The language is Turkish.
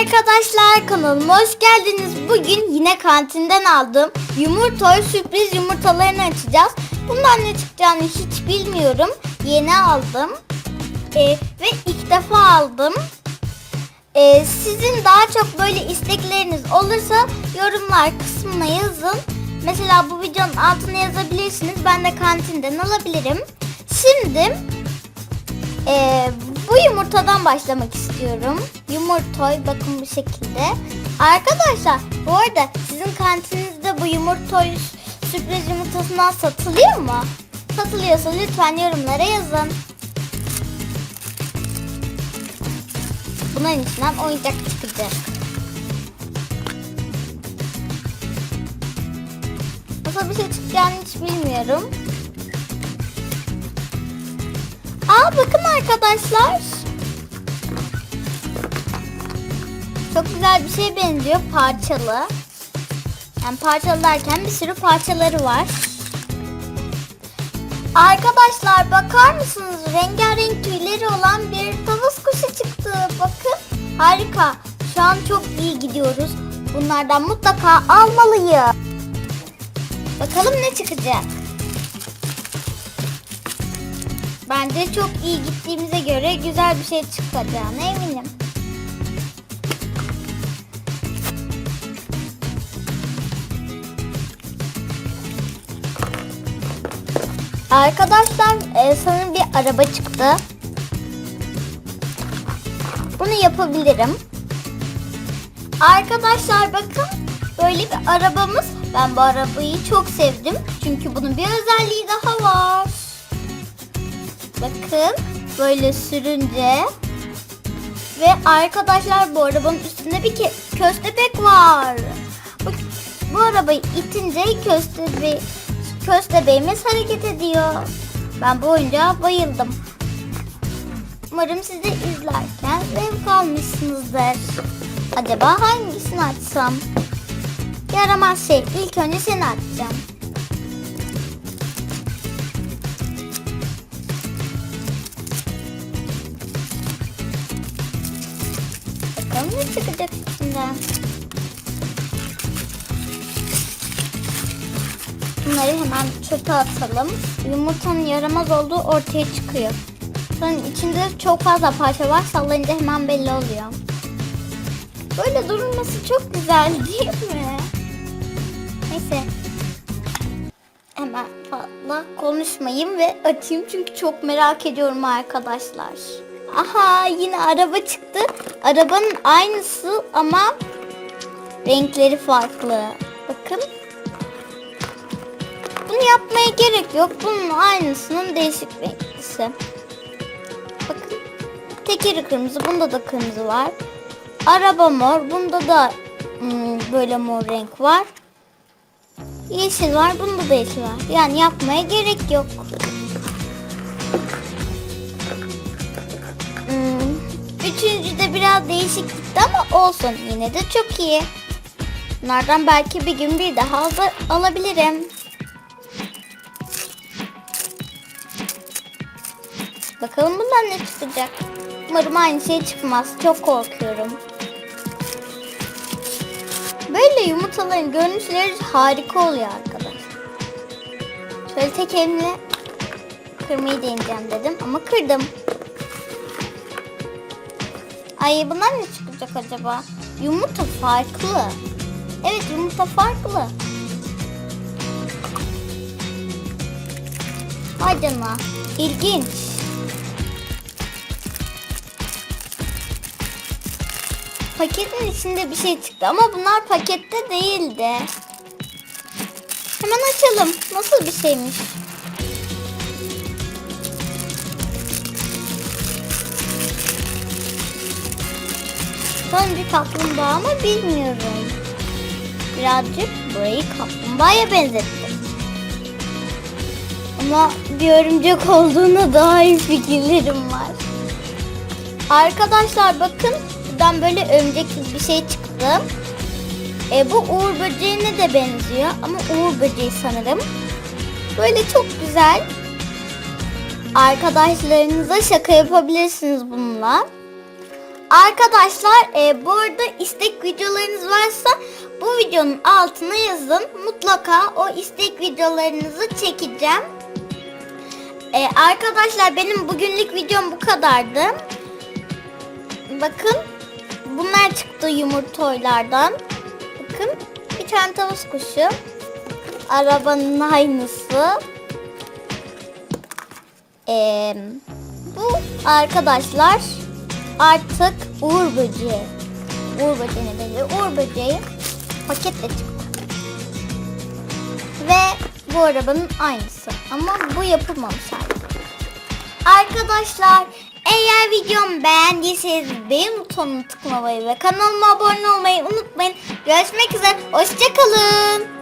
arkadaşlar kanalıma hoş geldiniz. Bugün yine kantinden aldığım yumurta sürpriz yumurtalarını açacağız. Bundan ne çıkacağını hiç bilmiyorum. Yeni aldım. Ee, ve ilk defa aldım. Ee, sizin daha çok böyle istekleriniz olursa yorumlar kısmına yazın. Mesela bu videonun altına yazabilirsiniz. Ben de kantinden alabilirim. Şimdi ee, bu yumurtadan başlamak istiyorum. Yumurtoy bakın bu şekilde. Arkadaşlar bu arada sizin kantininizde bu yumurtoy sürpriz yumurtasından satılıyor mu? Satılıyorsa lütfen yorumlara yazın. Bunların içinden oyuncak çıkacak. Nasıl bir şey çıkacağını hiç bilmiyorum. Aa bakın arkadaşlar. Çok güzel bir şeye benziyor. Parçalı. Yani parçalı derken bir sürü parçaları var. Arkadaşlar bakar mısınız? Rengarenk tüyleri olan bir tavus kuşu çıktı. Bakın. Harika. Şu an çok iyi gidiyoruz. Bunlardan mutlaka almalıyım. Bakalım ne çıkacak. Bence çok iyi gittiğimize göre güzel bir şey çıkacağına eminim. Arkadaşlar e, sanırım bir araba çıktı. Bunu yapabilirim. Arkadaşlar bakın böyle bir arabamız. Ben bu arabayı çok sevdim. Çünkü bunun bir özelliği daha var. Bakın böyle sürünce ve arkadaşlar bu arabanın üstünde bir köstebek var. Bu, bu arabayı itince köstebe köstebeğimiz hareket ediyor. Ben bu oyuncağa bayıldım. Umarım siz de izlerken zevk almışsınızdır. Acaba hangisini açsam? Yaramaz şey. İlk önce seni açacağım. Ne çıkacak içinden. Bunları hemen çöpe atalım. Yumurtanın yaramaz olduğu ortaya çıkıyor. Sonra içinde çok fazla parça var. Sallayınca hemen belli oluyor. Böyle durulması çok güzel değil mi? Neyse. Hemen fazla konuşmayayım ve açayım çünkü çok merak ediyorum arkadaşlar. Aha yine araba çıktı. Arabanın aynısı ama renkleri farklı. Bakın. Bunu yapmaya gerek yok. Bunun aynısının değişik renklisi. Bakın. Tekeri kırmızı. Bunda da kırmızı var. Araba mor. Bunda da hmm, böyle mor renk var. Yeşil var. Bunda da yeşil var. Yani yapmaya gerek yok. Hmm, Üçüncü de biraz değişik gitti ama olsun. Yine de çok iyi. Bunlardan belki bir gün bir daha al- alabilirim. Bakalım bundan ne çıkacak. Umarım aynı şey çıkmaz. Çok korkuyorum. Böyle yumurtaların görünüşleri harika oluyor arkadaşlar. Şöyle tek elimle kırmayı deneyeceğim dedim ama kırdım. Ay bundan ne çıkacak acaba? Yumurta farklı. Evet yumurta farklı. Vay canına. İlginç. Paketin içinde bir şey çıktı ama bunlar pakette değildi. Hemen açalım. Nasıl bir şeymiş? Sanki kaplumbağa mı bilmiyorum. Birazcık burayı kaplumbağaya benzettim. Ama bir örümcek olduğuna dair fikirlerim var. Arkadaşlar bakın buradan böyle örümcek bir şey çıktı. E, bu uğur böceğine de benziyor ama uğur böceği sanırım. Böyle çok güzel. Arkadaşlarınıza şaka yapabilirsiniz bununla. Arkadaşlar e, bu arada istek videolarınız varsa bu videonun altına yazın. Mutlaka o istek videolarınızı çekeceğim. E, arkadaşlar benim bugünlük videom bu kadardı. Bakın bunlar çıktı yumurtoylardan. Bakın bir tane tavus kuşu. Arabanın aynısı. Ee, bu arkadaşlar artık Uğur böceği. Uğur böceğine benziyor. Uğur böceği paketle çıktı. Ve bu arabanın aynısı. Ama bu yapılmamış hali. Arkadaşlar eğer videomu beğendiyseniz beğen butonuna tıklamayı ve kanalıma abone olmayı unutmayın. Görüşmek üzere. Hoşçakalın.